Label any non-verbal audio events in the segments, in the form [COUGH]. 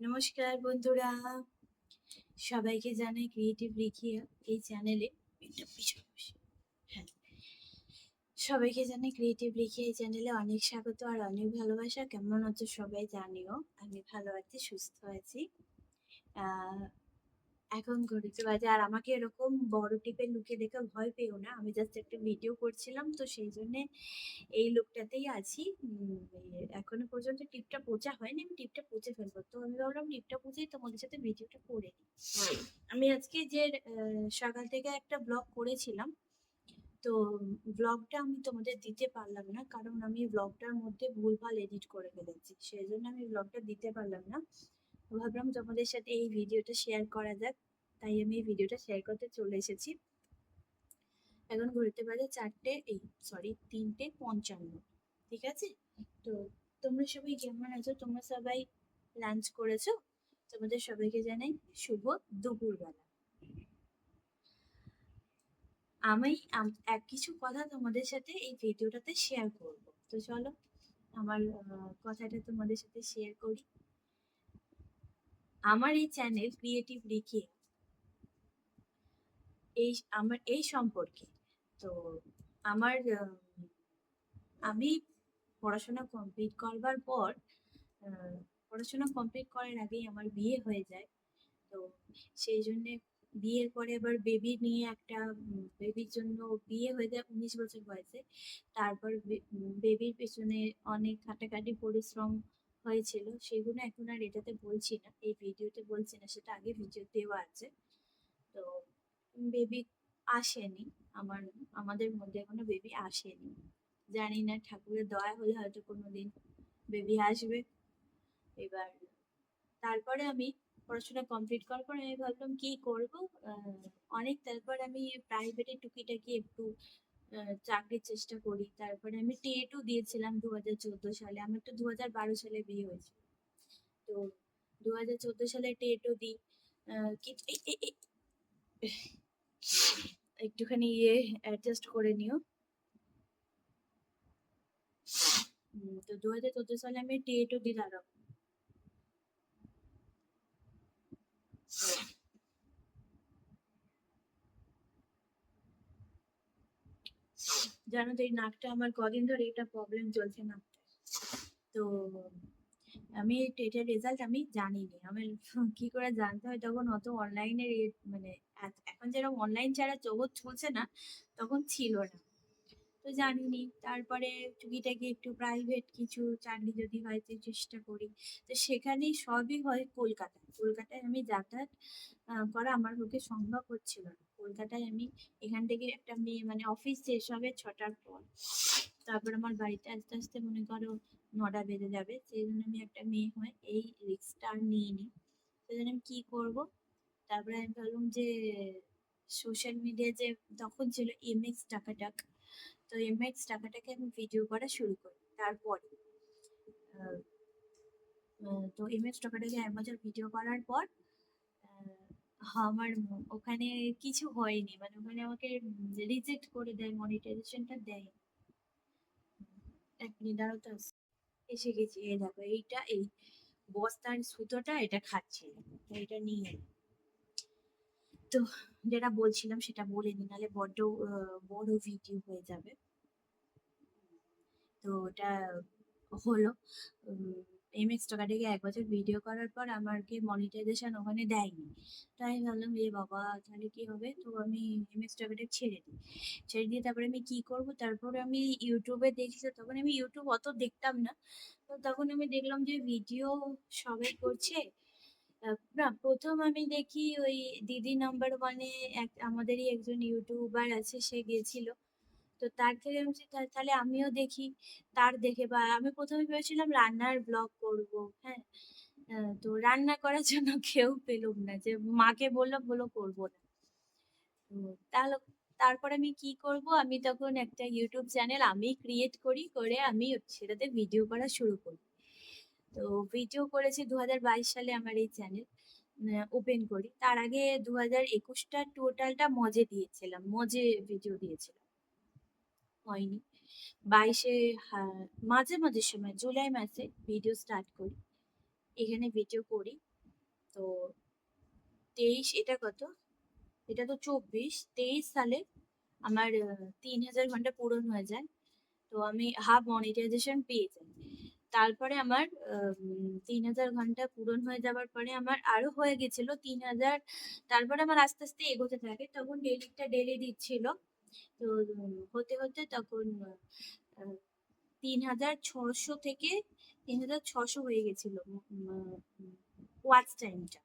নমস্কার বন্ধুরা। সবাইকে জানাই ক্রিয়েটিভ রিখিয়া এই চ্যানেলে হ্যাঁ। সবাইকে জানাই ক্রিয়েটিভ রিখিয়া এই চ্যানেলে অনেক স্বাগত আর অনেক ভালোবাসা। কেমন আছো সবাই জানিও। আমি ভালো আছি, সুস্থ আছি। এখন ঘড়িতে বাজে আর আমাকে এরকম বড় টিপের লুকে দেখে ভয় পেও না। আমি জাস্ট একটা ভিডিও করছিলাম তো সেই জন্যে এই লুকটাতেই আছি। এখনও পর্যন্ত টিপটা পোচা হয়নি আমি টিপটা পচে ফেলব। তো আমি ভাবলাম টিপটা পুঁছেই তোমাদের সাথে ভিডিওটা করে নিই। আমি আজকে যে সকাল থেকে একটা ব্লগ করেছিলাম তো ব্লগটা আমি তোমাদের দিতে পারলাম না কারণ আমি ব্লগটার মধ্যে ভুলভাল এডিট করে ফেলেছি। সেই জন্য আমি ব্লগটা দিতে পারলাম না। ভাবলাম তোমাদের সাথে এই ভিডিওটা শেয়ার করা যাক। তাই আমি এই ভিডিওটা শেয়ার করতে চলে এসেছি। এখন ঘুরতে বাজে চারটে, এই সরি তিনটে পঞ্চান্ন, ঠিক আছে? তো তোমরা সবাই কেমন আছো? তোমরা সবাই লাঞ্চ করেছ? তোমাদের সবাইকে জানাই শুভ দুপুরবেলা। আমি এক কিছু কথা তোমাদের সাথে এই ভিডিওটাতে শেয়ার করব। তো চলো, আমার কথাটা তোমাদের সাথে শেয়ার করি। আমার এই চ্যানেল ক্রিয়েটিভ রিখে এই, আমার এই সম্পর্কে। তো আমার আমি পড়াশোনা কমপ্লিট করবার পর পড়াশোনা কমপ্লিট করার আগেই আমার বিয়ে হয়ে যায়। তো সেই জন্যে বিয়ের পরে আবার বেবি নিয়ে একটা বেবির জন্য বিয়ে হয়ে যায় উনিশ বছর বয়সে। তারপর বেবির পেছনে অনেক খাটাখাটি, পরিশ্রম হয়েছিল, সেগুলো এখন আর এটাতে বলছি না, এই ভিডিওতে বলছি না, সেটা আগে ভিডিও দেওয়া আছে। তো বেবি আসেনি, আমার, আমাদের মধ্যে এখনও বেবি আসেনি। জানি না, ঠাকুরের দয়া হলে হয়তো কোনোদিন বেবি আসবে। এবার তারপরে আমি পড়াশোনা কমপ্লিট করার পর আমি ভাবলাম, কি করব? অনেক, তারপর আমি প্রাইভেটে টুকিটাকি একটু চাকরির চেষ্টা করি। তারপরে আমি টেটও দিয়েছিলাম দু হাজার চোদ্দ সালে। আমার তো দু হাজার বারো সালে বিয়ে হয়েছে। তো দু হাজার চোদ্দ সালে টেটও দিই। একটুখানি ইয়ে অ্যাডজাস্ট করে নিও। তো দু হাজার চোদ্দ সালে আমি টেটও দিলাম। জানো তো এই নাকটা আমার কদিন ধরে এটা প্রবলেম চলছে নাকটা তো আমি টেটের রেজাল্ট আমি জানিনি। আমি কি করে জানতে হয়? তখন অত অনলাইনের মানে এখন যেরকম অনলাইন ছাড়া জগৎ চলছে না, তখন ছিল না। তো জানিনি। তারপরে টুকিটাকি একটু প্রাইভেট কিছু চাকরি যদি হয় তো চেষ্টা করি। তো সেখানেই সবই হয় কলকাতায়। কলকাতায় আমি যাতায়াত করা আমার পক্ষে সম্ভব হচ্ছিল না। কলকাতায় আমি এখান থেকে একটা মেয়ে মানে অফিস শেষ হবে ছটার পর। তারপর আমার বাড়িতে আস্তে আস্তে মনে করো নটা বেজে যাবে, সেই জন্য আমি একটা মেয়ে হয় এই রিক্সটা আর নিইনি সেই জন্য আমি কি করব? তারপরে আমি ভাবলাম যে সোশ্যাল মিডিয়া যে তখন ছিল এমএক্স টাকাটাক, তো এমএক্স টাকাটাকে আমি ভিডিও করা শুরু করি, তারপরে। তো এমএক্স টাকাটাকে এক বছর ভিডিও করার পর আমার ওখানে কিছু হয়নি। মানে ওখানে আমাকে রিজেক্ট করে দেয় মনিটাইজেশনটা দেয়। এক মিনিট দাঁড়াও তো। এসে গেছি, এই দেখো, এইটা, এই বস্তার সুতোটা এটা খাচ্ছে। এটা নিয়ে। তো যেটা বলছিলাম সেটা বলে নি, নাহলে বড্ড বড় ভিডিও হয়ে যাবে। তো ওটা হলো এমএক্স টাকাটাকে এক বছর ভিডিও করার পর আমাকে মনিটাইজেশন ওখানে দেয়নি। তাই ভাবলাম, এ বাবা, তাহলে কি হবে? তো আমি এমএক্স টাকাটা ছেড়ে দিই। ছেড়ে দিয়ে তারপরে আমি কি করব? তারপরে আমি ইউটিউবে দেখছি তো তখন আমি ইউটিউব অত দেখতাম না। তো তখন আমি দেখলাম যে ভিডিও সবাই করছে। না, প্রথম আমি দেখি ওই দিদি নাম্বার ওয়ানে এক, আমাদেরই একজন ইউটিউবার আছে, সে গেছিল। তো তার থেকে আমি তাহলে আমিও দেখি, তার দেখে বা আমি প্রথমে ভেবেছিলাম রান্নার ব্লগ করব হ্যাঁ? তো রান্না করার [LAUGHS] জন্য কেউ পেলুম না, যে মাকে বললাম বলো করব না। তাহলে তারপর আমি কি করব, আমি তখন একটা ইউটিউব চ্যানেল আমি ক্রিয়েট করি, করে আমি সেটাতে ভিডিও করা শুরু করি। তো ভিডিও করেছি দু সালে আমার এই চ্যানেল ওপেন করি। তার আগে দু হাজার একুশটা টোটালটা মজে দিয়েছিলাম, মজে ভিডিও দিয়েছিলাম। হয়নি। বাইশে মাঝে মাঝে সময় জুলাই মাসে ভিডিও স্টার্ট করি। এখানে ভিডিও করি। তো তেইশ, এটা কত? এটা তো চব্বিশ। তেইশ সালে আমার তিন হাজার ঘণ্টা পূরণ হয়ে যায়। তো আমি হাফ মনিটাইজেশন পেয়ে যাই। তারপরে আমার তিন হাজার ঘণ্টা পূরণ হয়ে যাওয়ার পরে আমার আরও হয়ে গেছিল তিন হাজার। তারপরে আমার আস্তে আস্তে এগোতে থাকে। তখন ডেলিটা ডেলি দিচ্ছিল। তো হতে হতে তখন তিন হাজার ছশো থেকে তিন হাজার ছশো হয়ে গেছিল ওয়াচ টাইমটা।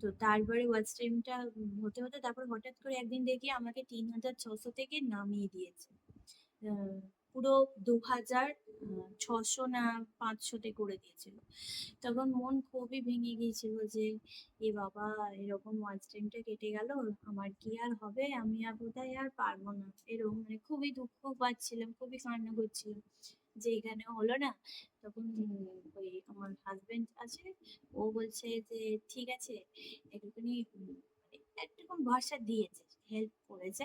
তো তারপরে ওয়াচ টাইমটা হতে হতে তারপর হঠাৎ করে একদিন দেখি আমাকে তিন হাজার ছশো থেকে নামিয়ে দিয়েছে। পুরো দু হাজার ছশো না পাঁচশোতে করে দিয়েছিল। তখন মন খুবই ভেঙে গিয়েছিল যে, এ বাবা, এরকম ওয়াচ টাইমটা কেটে গেল, আমার কি আর হবে? আমি আর বোধহয় আর পারব না? এরকম মানে খুবই দুঃখ পাচ্ছিলাম, খুবই কান্না করছিলাম যে, এখানে হলো না? তখন ওই আমার হাজবেন্ড আছে, ও বলছে যে, ঠিক আছে, একটুখানি মানে একটুখানি ভরসা দিয়েছে হেল্প করেছে।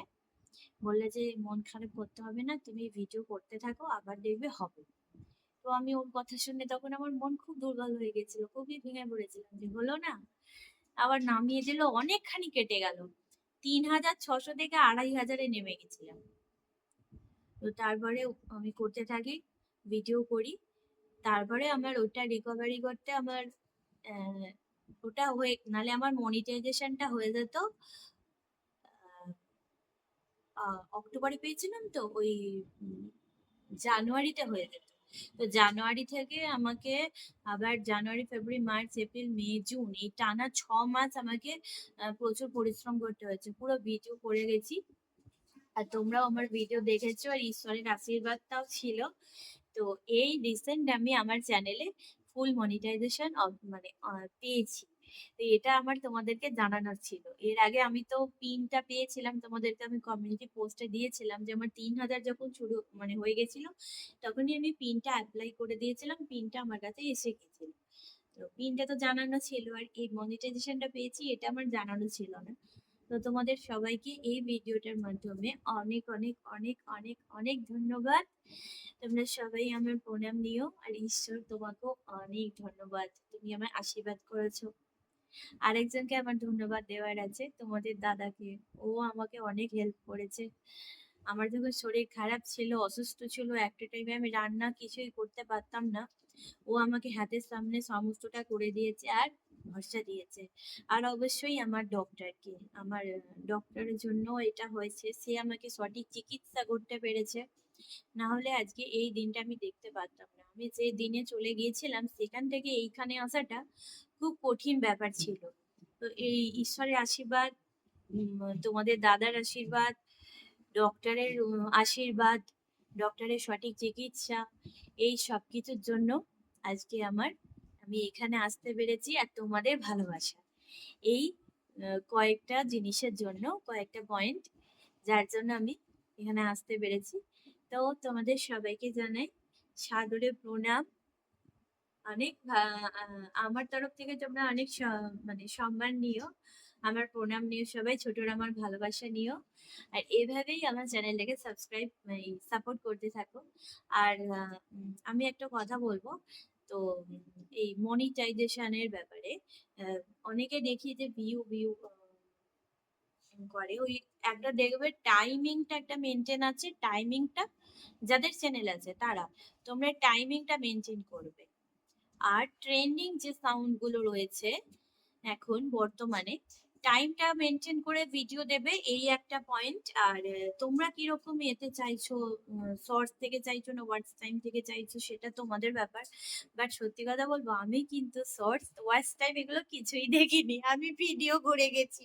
বললে যে মন খারাপ করতে হবে না, তুমি ভিডিও করতে থাকো, আবার দেখবে হবে। তো আমি ওর কথা শুনে তখন আমার মন খুব দুর্বল হয়ে গেছিল, খুবই ভেঙে পড়েছিলাম যে হলো না। আবার নামিয়ে দিল, অনেকখানি কেটে গেল। তিন হাজার ছশো থেকে আড়াই হাজারে নেমে গেছিলাম। তো তারপরে আমি করতে থাকি ভিডিও করি। তারপরে আমার ওটা রিকভারি করতে আমার ওটা হয়ে নালে আমার মনিটাইজেশনটা হয়ে যেত। অক্টোবরে পেয়েছিলাম তো, ওই জানুয়ারিতে হয়ে যেত। তো জানুয়ারি থেকে আমাকে আবার January, February, March, April, May, June এই টানা ছ মাস আমাকে প্রচুর পরিশ্রম করতে হয়েছে। পুরো ভিডিও করে গেছি। আর তোমরাও আমার ভিডিও দেখেছ আর ঈশ্বরের আশীর্বাদটাও ছিল। তো এই রিসেন্ট আমি আমার চ্যানেলে ফুল মনিটাইজেশন মানে পেয়েছি। তো এটা আমার তোমাদেরকে জানানোর ছিল। এর আগে আমি তো পিনটা পেয়েছিলাম, তোমাদেরকে আমি কমিউনিটি পোস্টে দিয়েছিলাম যে আমার তিন হাজার যখন শুরু মানে হয়ে গেছিল, তখনই আমি পিনটা অ্যাপ্লাই করে দিয়েছিলাম পিনটা আমার কাছে এসে গেছিল। তো পিনটা তো জানানো ছিল আর এই মনিটাইজেশনটা পেয়েছি, এটা আমার জানানো ছিল না। তো তোমাদের সবাইকে এই ভিডিওটার মাধ্যমে অনেক অনেক অনেক অনেক অনেক ধন্যবাদ। তোমরা সবাই আমার প্রণাম নিও আর ঈশ্বর তোমাকেও অনেক ধন্যবাদ। তুমি আমার আশীর্বাদ করেছ। আরেকজনকে আমার ধন্যবাদ দেওয়ার আছে, তোমাদের দাদাকে। ও আমাকে অনেক হেল্প করেছে। আমার যখন শরীর খারাপ ছিল, অসুস্থ ছিল, একটা টাইমে আমি রান্না কিছুই করতে পারতাম না। ও আমাকে হাতের সামনে সমস্তটা করে দিয়েছে আর ভরসা দিয়েছে। আর অবশ্যই আমার ডক্টরকে আমার ডক্টরের জন্য এটা হয়েছে। সে আমাকে সঠিক চিকিৎসা করতে পেরেছে। না হলে আজকে এই দিনটা আমি দেখতে পারতাম না। আমি যে দিনে চলে গিয়েছিলাম, সেখান থেকে এইখানে আসাটা খুব কঠিন ব্যাপার ছিল। তো এই ঈশ্বরের আশীর্বাদ তোমাদের দাদার আশীর্বাদ ডক্টরের আশীর্বাদ ডক্টরের সঠিক চিকিৎসা, এই সব কিছুর জন্য আজকে আমার, আমি এখানে আসতে পেরেছি আর তোমাদের ভালোবাসা। এই কয়েকটা জিনিসের জন্য, কয়েকটা পয়েন্ট যার জন্য আমি এখানে আসতে পেরেছি। তো তোমাদের সবাইকে জানাই সাদরে প্রণাম। অনেক আমার তরফ থেকে তোমরা অনেক মানে সম্মান নিও। আমার প্রণাম নিও সবাই, ছোটরা আমার ভালোবাসা নিও। আর এভাবেই আমার চ্যানেলটাকে সাবস্ক্রাইব সাপোর্ট করতে থাকো। আর আমি একটা কথা বলব। তো, এই মনিটাইজেশনের ব্যাপারে অনেকে দেখি যে ভিউ ভিউ করে। ওই একটা দেখবে টাইমিংটা একটা মেনটেন আছে টাইমিংটা যাদের চ্যানেল আছে, তারা। তোমরা টাইমিংটা মেনটেন করবে। আর ট্রেন্ডিং যে সাউন্ডগুলো রয়েছে এখন বর্তমানে টাইমটা মেনটেন করে ভিডিও দেবে, এই একটা পয়েন্ট আর তোমরা কীরকম এতে চাইছো শর্টস থেকে চাইছো না ওয়াচ টাইম থেকে চাইছো, সেটা তোমাদের ব্যাপার। বাট সত্যি কথা বলব, আমি কিন্তু শর্টস ওয়াচ টাইম এগুলো কিছুই দেখিনি। আমি ভিডিও করে গেছি।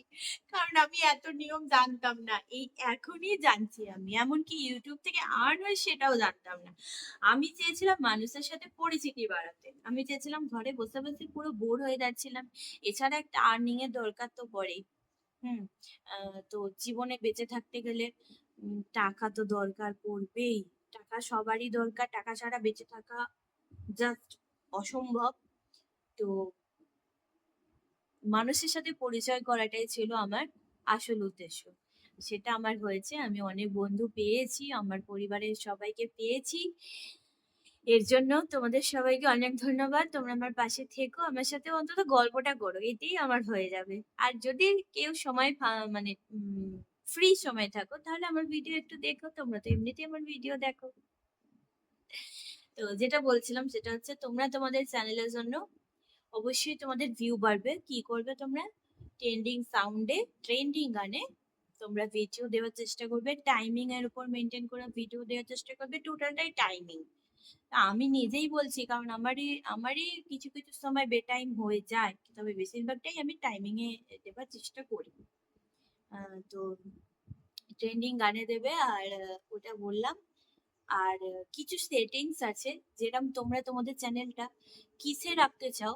কারণ আমি এত নিয়ম জানতাম না। এই এখনই জানছি আমি। এমনকি ইউটিউব থেকে আর্ন হয় সেটাও জানতাম না। আমি চেয়েছিলাম মানুষের সাথে পরিচিতি বাড়াতে। আমি চেয়েছিলাম ঘরে বসে বসে পুরো বোর হয়ে যাচ্ছিলাম। এছাড়া একটা আর্নিং এর দরকার তো পড়েই হুম তো জীবনে বেঁচে থাকতে গেলে টাকা তো দরকার পড়বেই। টাকা সবারই দরকার, টাকা ছাড়া বেঁচে থাকা জাস্ট অসম্ভব। তো মানুষের সাথে পরিচয় করাটাই ছিল আমার আসল উদ্দেশ্য। সেটা আমার হয়েছে, আমি অনেক বন্ধু পেয়েছি, আমার পরিবারের সবাইকে পেয়েছি। এর জন্য তোমাদের সবাইকে অনেক ধন্যবাদ। তোমরা আমার পাশে থেকো, আমার সাথে অন্তত গল্পটা করো, এতেই আমার হয়ে যাবে। আর যদি কেউ সময় মানে ফ্রি সময় থাকো, তাহলে আমার ভিডিও একটু দেখো, তোমরা তো এমনিতেই আমার ভিডিও দেখো। তো যেটা বলছিলাম সেটা হচ্ছে, তোমরা তোমাদের চ্যানেলের জন্য অবশ্যই তোমাদের ভিউ বাড়বে। কি করবে তোমরা? ট্রেন্ডিং সাউন্ডে ট্রেন্ডিং গানে তোমরা ভিডিও দেওয়ার চেষ্টা করবে। টাইমিং এর উপর মেনটেন করে ভিডিও দেওয়ার চেষ্টা করবে। টোটালটাই টাইমিং আমি নিজেই বলছি, কারণ আমারই আমারই কিছু কিছু সময় বেটাইম হয়ে যায়। তবে বেশিরভাগটাই আমি টাইমিং এ দেওয়ার চেষ্টা করি। তো ট্রেন্ডিং গানে দেবে আর ওটা বললাম। আর কিছু সেটিংস আছে যেরকম তোমরা তোমাদের চ্যানেলটা কিসে রাখতে চাও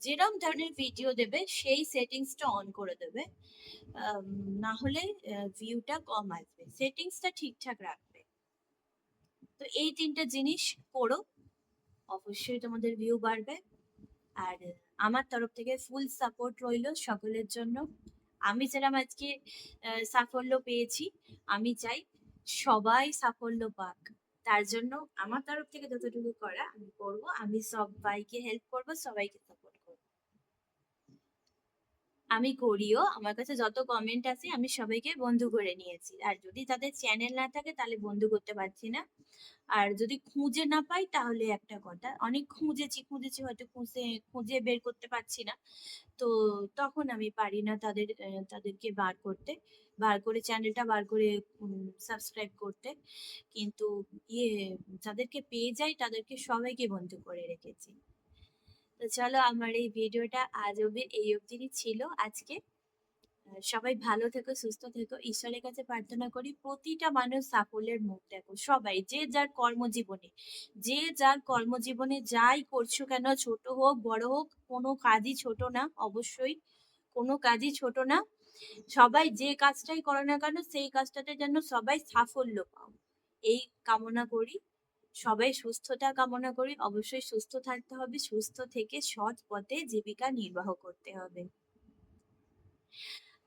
যেরকম ধরনের ভিডিও দেবে, সেই সেটিংসটা অন করে দেবে। না হলে ভিউটা কম আসবে। সেটিংসটা ঠিকঠাক রাখবে তো এই তিনটা জিনিস করো। অবশ্যই তোমাদের ভিউ বাড়বে। আর আমার তরফ থেকে ফুল সাপোর্ট রইল সকলের জন্য। আমি যেরকম আজকে সাফল্য পেয়েছি, আমি চাই সবাই সাফল্য পাক। তার জন্য আমার তরফ থেকে যতটুকু করা আমি করব। আমি সবাইকে হেল্প করব, সবাইকে সাপোর্ট আমি করিও, আমার কাছে যত কমেন্ট আছে আমি সবাইকে বন্ধু করে নিয়েছি। আর যদি তাদের চ্যানেল না থাকে তাহলে বন্ধু করতে পারছি না। আর যদি খুঁজে না পাই তাহলে একটা কথা, অনেক খুঁজেছি খুঁজেছি হয়তো খুঁজে খুঁজে বের করতে পারছি না। তো তখন আমি পারি না তাদের তাদেরকে বার করতে। বার করে চ্যানেলটা বার করে সাবস্ক্রাইব করতে। কিন্তু ইয়ে যাদেরকে পেয়ে যাই তাদেরকে সবাইকে বন্ধু করে রেখেছি। তো চলো আমার এই ভিডিওটা আজ অব্দি এই অবধিই ছিল আজকে। সবাই ভালো থেকো, সুস্থ থেকো। ঈশ্বরের কাছে প্রার্থনা করি, প্রতিটা মানুষ সাফল্যের মুখ দেখো। সবাই, যে যার কর্মজীবনে, যে যার কর্মজীবনে যাই করছ কেন, ছোট হোক, বড় হোক, কোনো কাজই ছোট না, অবশ্যই কোনো কাজই ছোট না। সবাই যে কাজটাই করো না কেন, সেই কাজটাতে যেন সবাই সাফল্য পাও। এই কামনা করি। সবাই সুস্থতা কামনা করি। অবশ্যই সুস্থ থাকতে হবে, সুস্থ থেকে সৎ পথে জীবিকা নির্বাহ করতে হবে।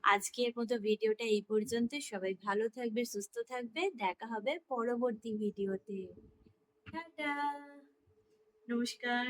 আজকের মতো ভিডিওটা এই পর্যন্ত। সবাই ভালো থাকবে সুস্থ থাকবে দেখা হবে পরবর্তী ভিডিওতে। টাটা! নমস্কার।